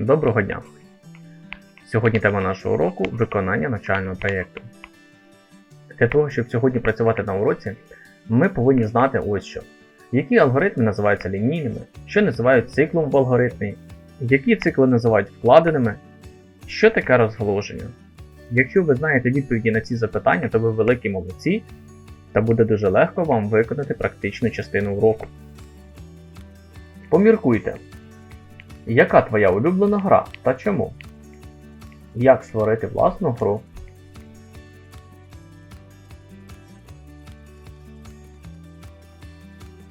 Доброго дня! Сьогодні тема нашого уроку виконання навчального проєкту. Для того, щоб сьогодні працювати на уроці, ми повинні знати ось що. Які алгоритми називаються лінійними, що називають циклом в алгоритмі, які цикли називають вкладеними, що таке розгалуження. Якщо ви знаєте відповіді на ці запитання, то ви великі молодці, та буде дуже легко вам виконати практичну частину уроку. Поміркуйте, яка твоя улюблена гра та чому? Як створити власну гру?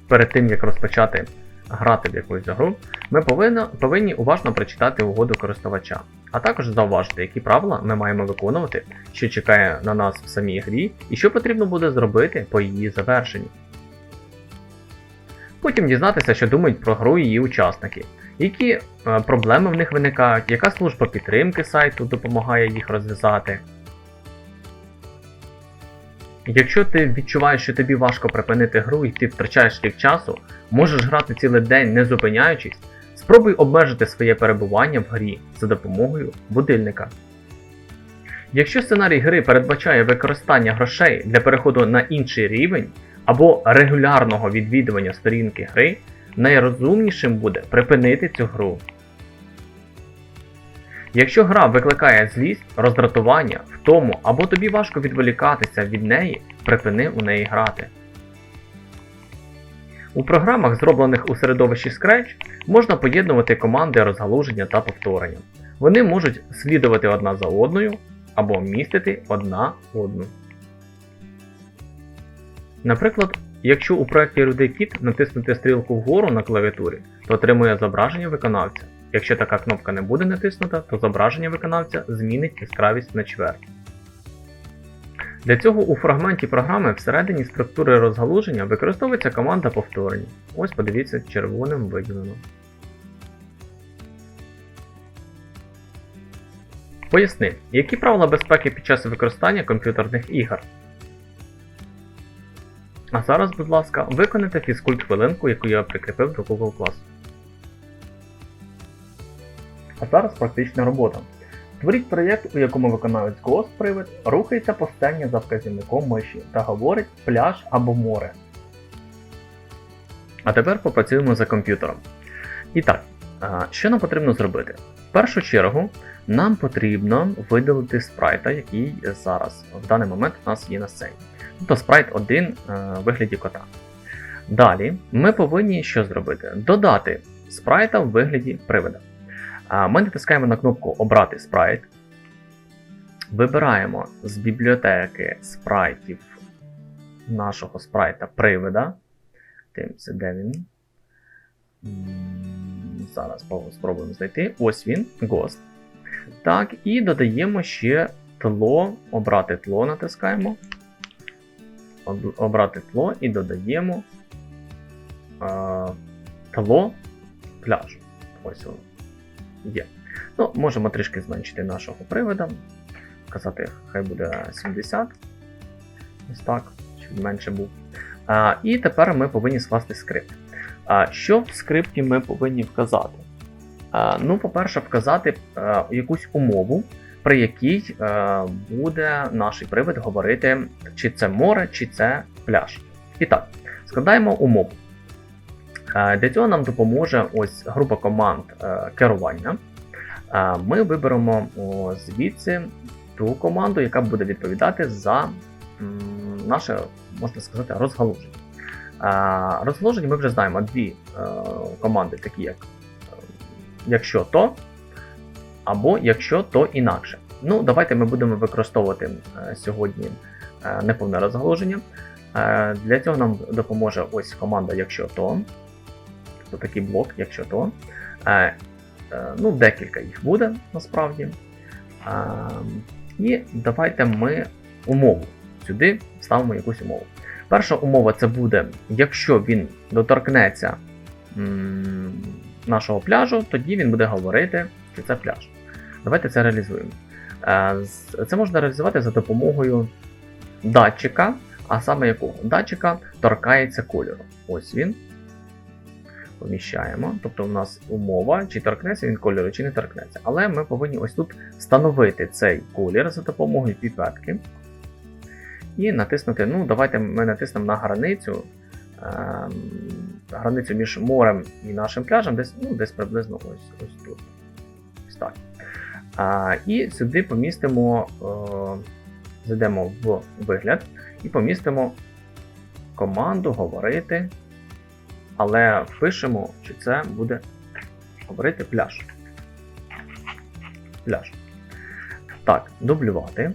Перед тим як розпочати грати в якусь гру, ми повинні, повинні уважно прочитати угоду користувача, а також зауважити, які правила ми маємо виконувати, що чекає на нас в самій грі, і що потрібно буде зробити по її завершенні. Потім дізнатися, що думають про гру її учасники, які е, проблеми в них виникають, яка служба підтримки сайту допомагає їх розв'язати. Якщо ти відчуваєш, що тобі важко припинити гру і ти втрачаєш стільки часу, можеш грати цілий день не зупиняючись, спробуй обмежити своє перебування в грі за допомогою будильника. Якщо сценарій гри передбачає використання грошей для переходу на інший рівень або регулярного відвідування сторінки гри, найрозумнішим буде припинити цю гру. Якщо гра викликає злість, роздратування, втому або тобі важко відволікатися від неї, припини у неї грати. У програмах, зроблених у середовищі Scratch, можна поєднувати команди розгалуження та повторення. Вони можуть слідувати одна за одною або містити одна одну. Наприклад, якщо у проєкті Кіт натиснути стрілку вгору на клавіатурі, то отримує зображення виконавця. Якщо така кнопка не буде натиснута, то зображення виконавця змінить яскравість на чверть. Для цього у фрагменті програми всередині структури розгалуження використовується команда повторення. Ось подивіться червоним виділено. Поясни, які правила безпеки під час використання комп'ютерних ігор. А зараз, будь ласка, виконайте фізкульт хвилинку, яку я прикріпив до Google Class. А зараз практична робота. Створіть проєкт, у якому виконавець Ghost Привид рухається по сцені за вказівником миші та говорить пляж або море. А тепер попрацюємо за комп'ютером. І так, що нам потрібно зробити? В першу чергу нам потрібно видалити спрайта, який зараз в даний момент у нас є на сцені. Тобто спрайт 1 в вигляді кота. Далі ми повинні що зробити? Додати спрайта в вигляді привида. Ми натискаємо на кнопку Обрати спрайт. Вибираємо з бібліотеки спрайтів нашого спрайта привида. Дивимося, де він. Зараз спробуємо знайти. Ось він, Ghost. Так, і додаємо ще тло, обрати тло натискаємо. Об- Обрати тло і додаємо е, тло пляжу. Ось воно є. Ну, можемо трішки зменшити нашого привода. Казати, хай буде 70. Ось так, щоб менше був. А, і тепер ми повинні скласти скрипт. А, що в скрипті ми повинні вказати? А, ну, по-перше, вказати а, якусь умову, при якій а, буде наш привид говорити, чи це море, чи це пляж. І так, складаємо умову. Е, Для цього нам допоможе ось група команд е, керування. Е, Ми виберемо звідси ту команду, яка буде відповідати за наше, можна сказати, розгалуження. Е, Розгалуження ми вже знаємо дві е, команди, такі як е, якщо то, або якщо то інакше. Ну, давайте ми будемо використовувати е, сьогодні е, неповне розгалуження. Е, Для цього нам допоможе ось команда якщо то то такий блок, якщо то. Ну, декілька їх буде насправді. І давайте ми умову сюди ставимо якусь умову. Перша умова це буде, якщо він доторкнеться нашого пляжу, тоді він буде говорити, що це пляж. Давайте це реалізуємо. Е, це можна реалізувати за допомогою датчика, а саме якого? Датчика торкається кольору. Ось він. поміщаємо. Тобто у нас умова, чи торкнеться він кольору, чи не торкнеться. Але ми повинні ось тут встановити цей колір за допомогою піпетки. І натиснути, ну, давайте ми натиснемо на границю. Ем, границю між морем і нашим пляжем, десь, ну, десь приблизно ось, ось тут. Ось так. А, і сюди помістимо, е, зайдемо в вигляд і помістимо команду говорити, але пишемо, що це буде говорити пляж. Пляж. Так, дублювати.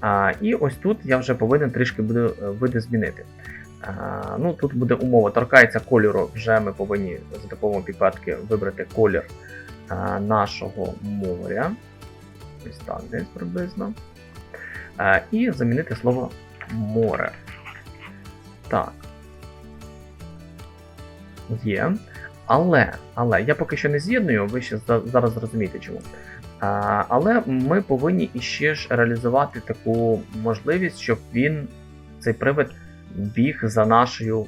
А, і ось тут я вже повинен трішки буде е, види змінити. А, ну, Тут буде умова, торкається кольору, вже ми повинні за допомогою піпетки вибрати колір нашого моря. Ось так, десь приблизно. І замінити слово море. Так. Є. Але, але я поки що не з'єдную, ви ще зараз зрозумієте чому. А, але ми повинні іще ж реалізувати таку можливість, щоб він, цей привид, біг за нашою,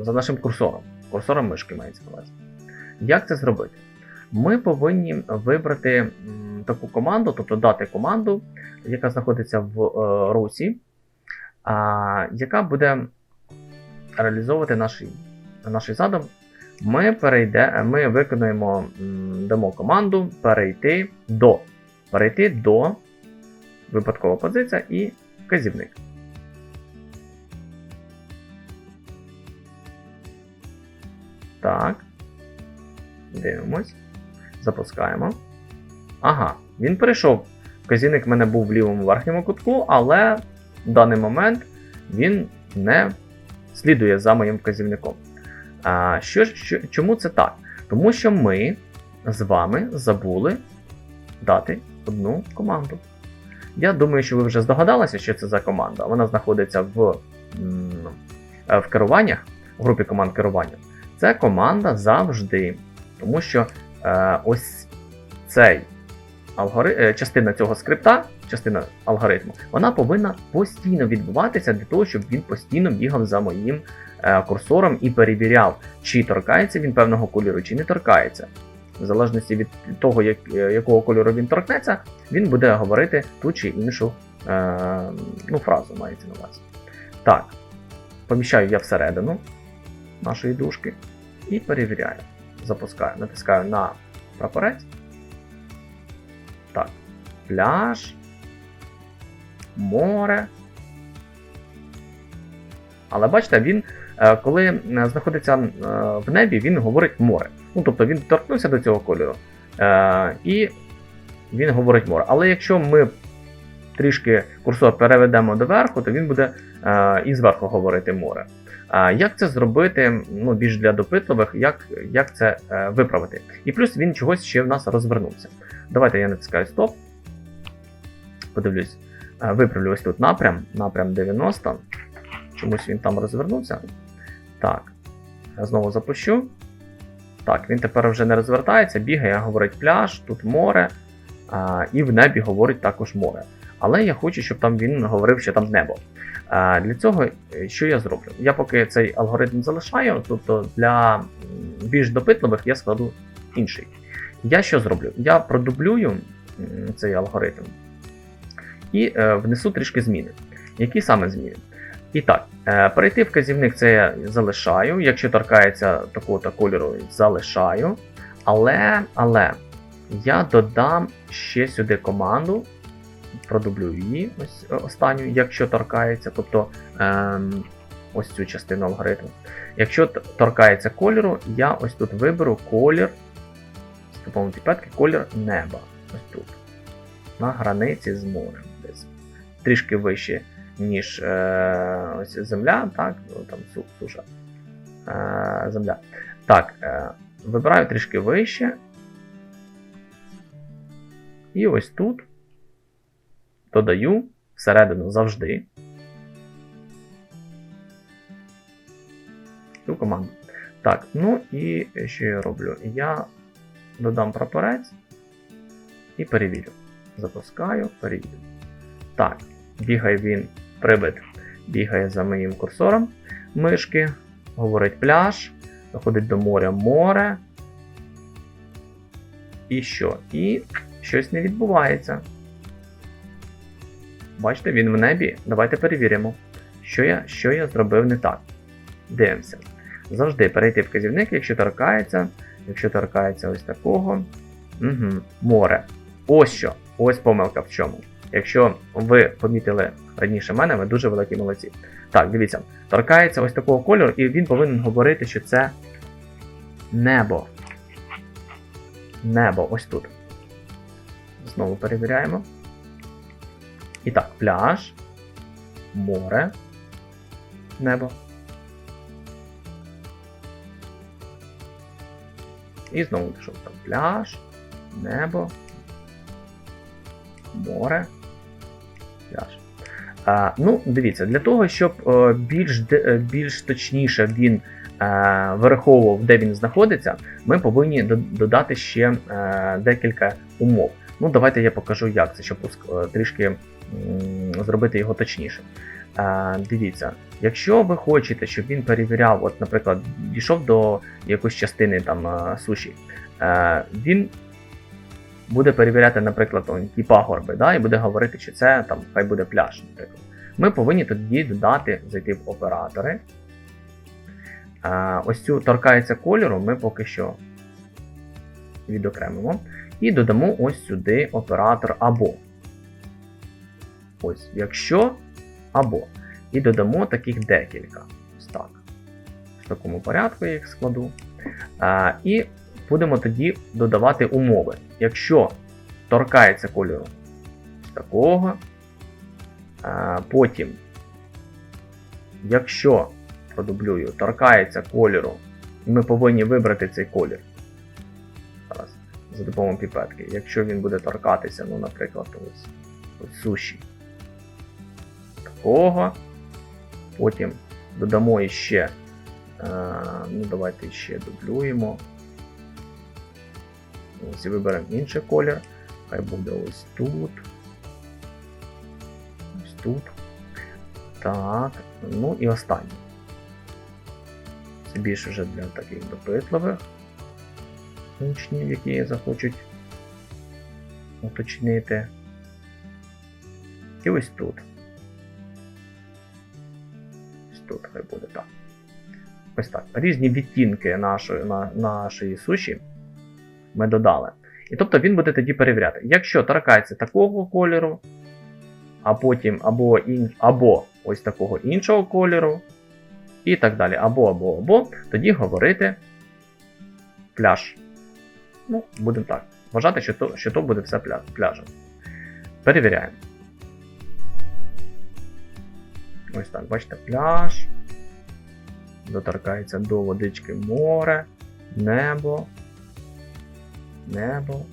за нашим курсором. Курсором мишки мається на увазі. Як це зробити? Ми повинні вибрати таку команду, тобто дати команду, яка знаходиться в е, русі, а, яка буде реалізовувати наш, наш задум. Ми перейде, ми виконуємо, дамо команду перейти до. Перейти до випадкова позиція і вказівник. Так. Дивимось. Запускаємо. Ага, він перейшов. Вказівник в мене був в лівому верхньому кутку, але в даний момент він не слідує за моїм вказівником. А, що, що, чому це так? Тому що ми з вами забули дати одну команду. Я думаю, що ви вже здогадалися, що це за команда. Вона знаходиться в, в керуваннях, в групі команд керування. Це команда завжди. Тому що ось цей алгори... е, частина цього скрипта, частина алгоритму, вона повинна постійно відбуватися для того, щоб він постійно бігав за моїм е, курсором і перевіряв, чи торкається він певного кольору, чи не торкається. В залежності від того, як, е, якого кольору він торкнеться, він буде говорити ту чи іншу е, ну, фразу, мається на увазі. Так, поміщаю я всередину нашої дужки і перевіряю. Запускаю, натискаю на прапорець. Так, пляж, море. Але бачите, він, е, коли е, знаходиться е, в небі, він говорить море. Ну, тобто він торкнувся до цього кольору, і він говорить море. Але якщо ми трішки курсор переведемо доверху, то він буде і зверху говорити море. Як це зробити ну, більш для допитливих, як, як це е, виправити? І плюс він чогось ще в нас розвернувся. Давайте я натискаю стоп. Подивлюсь, е, виправлю ось тут напрям, напрям 90. Чомусь він там розвернувся. Так, я знову запущу. Так, він тепер вже не розвертається, бігає, говорить пляж, тут море, а, і в небі говорить також море. Але я хочу, щоб там він говорив, що там небо. Для цього е, що я зроблю? Я поки цей алгоритм залишаю, тобто для більш допитливих я складу інший. Я що зроблю? Я продублюю цей алгоритм і е, внесу трішки зміни. Які саме зміни? І так, е, перейти вказівник це я залишаю. Якщо торкається такого-то кольору, залишаю. Але, але я додам ще сюди команду, продублюю її, ось е, останню, якщо торкається, тобто ем, ось цю частину алгоритму. Якщо торкається кольору, я ось тут виберу колір з піпетки, колір неба. Ось тут. На границі з морем. Десь. Трішки вище, ніж е, ось земля, так, ну, там су- суша. Е, земля. Так, е, вибираю трішки вище. І ось тут додаю всередину завжди цю команду. Так, ну і що я роблю? Я додам прапорець і перевірю. Запускаю, перевірю. Так, бігає він, прибит, бігає за моїм курсором мишки, говорить пляж. доходить до моря море. І що? І щось не відбувається. Бачите, він в небі. Давайте перевіримо, що я, що я зробив не так. Дивимося. Завжди перейти вказівник, якщо торкається. Якщо торкається ось такого. Угу. Море. Ось що. Ось помилка в чому. Якщо ви помітили раніше мене, ви дуже великі молодці. Так, дивіться, торкається ось такого кольору, і він повинен говорити, що це небо. Небо, ось тут. Знову перевіряємо. І так, пляж, море, небо. І знову пішов там пляж, небо, море, пляж. А, ну, дивіться, для того, щоб е, більш, е, більш точніше він е, вираховував, де він знаходиться, ми повинні додати ще декілька умов. Ну, давайте я покажу, як це, щоб трішки зробити його точніше. Е, дивіться, якщо ви хочете, щоб він перевіряв, от, наприклад, дійшов до якоїсь частини там суші, він буде перевіряти, наприклад, ті пагорби, да, і буде говорити, що це там хай буде пляж, наприклад. Ми повинні тоді додати, зайти в оператори. Ось цю торкається кольору, ми поки що відокремимо. І додамо ось сюди оператор або. Ось, якщо або. І додамо таких декілька. Ось так. В такому порядку я їх складу. А, і будемо тоді додавати умови. Якщо торкається кольору ось такого, а, потім, якщо продублюю, торкається кольору, і ми повинні вибрати цей колір. Зараз, за допомогою піпетки. Якщо він буде торкатися, ну, наприклад, ось, ось суші такого. Потім додамо іще. Е, ну, давайте ще дублюємо. Ось і виберемо інший колір. Хай буде ось тут. Ось тут. Так. Ну і останній. Це більше вже для таких допитливих учнів, які захочуть уточнити. І ось тут. Тут хай буде так. Ось так. Різні відтінки нашої, на, нашої суші ми додали. І тобто він буде тоді перевіряти. Якщо торкається такого кольору, а потім або, ін, або ось такого іншого кольору, і так далі, або, або, або, тоді говорити пляж. Ну, будемо так. Вважати, що то, що то буде все пля, пляжем. Перевіряємо. Ось так, бачите, пляж. Доторкається до водички море, небо. Небо.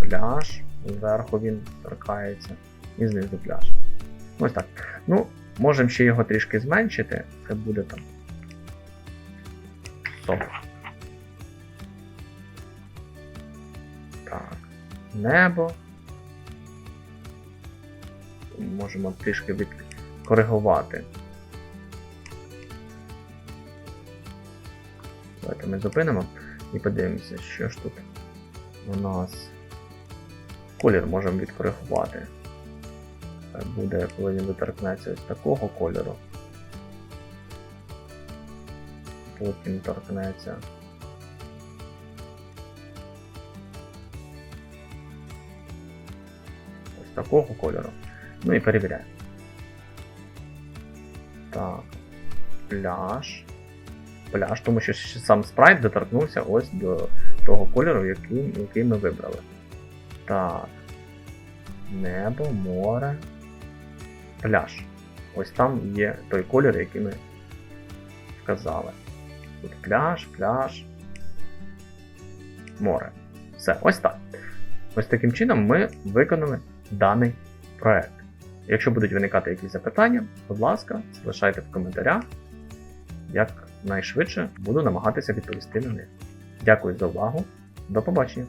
Пляж. Зверху він торкається. І знизу пляж. Ось так. Ну, можемо ще його трішки зменшити. Це буде там. 100. Так. Небо. Можемо трішки відкоригувати. Давайте ми зупинимо і подивимося, що ж тут у нас. Колір можемо відкоригувати. Буде, коли він доторкнеться ось такого кольору. Потім торкнеться. Ось такого кольору. Ну і перевіряємо. Так. Пляж. Пляж, тому що сам спрайт доторкнувся ось до того кольору, який, який ми вибрали. Так. Небо, море. Пляж. Ось там є той колір, який ми вказали. Тут пляж, пляж, море. Все, ось так. Ось таким чином ми виконали даний проект. Якщо будуть виникати якісь запитання, будь ласка, залишайте в коментарях. Як найшвидше буду намагатися відповісти на них. Дякую за увагу. До побачення!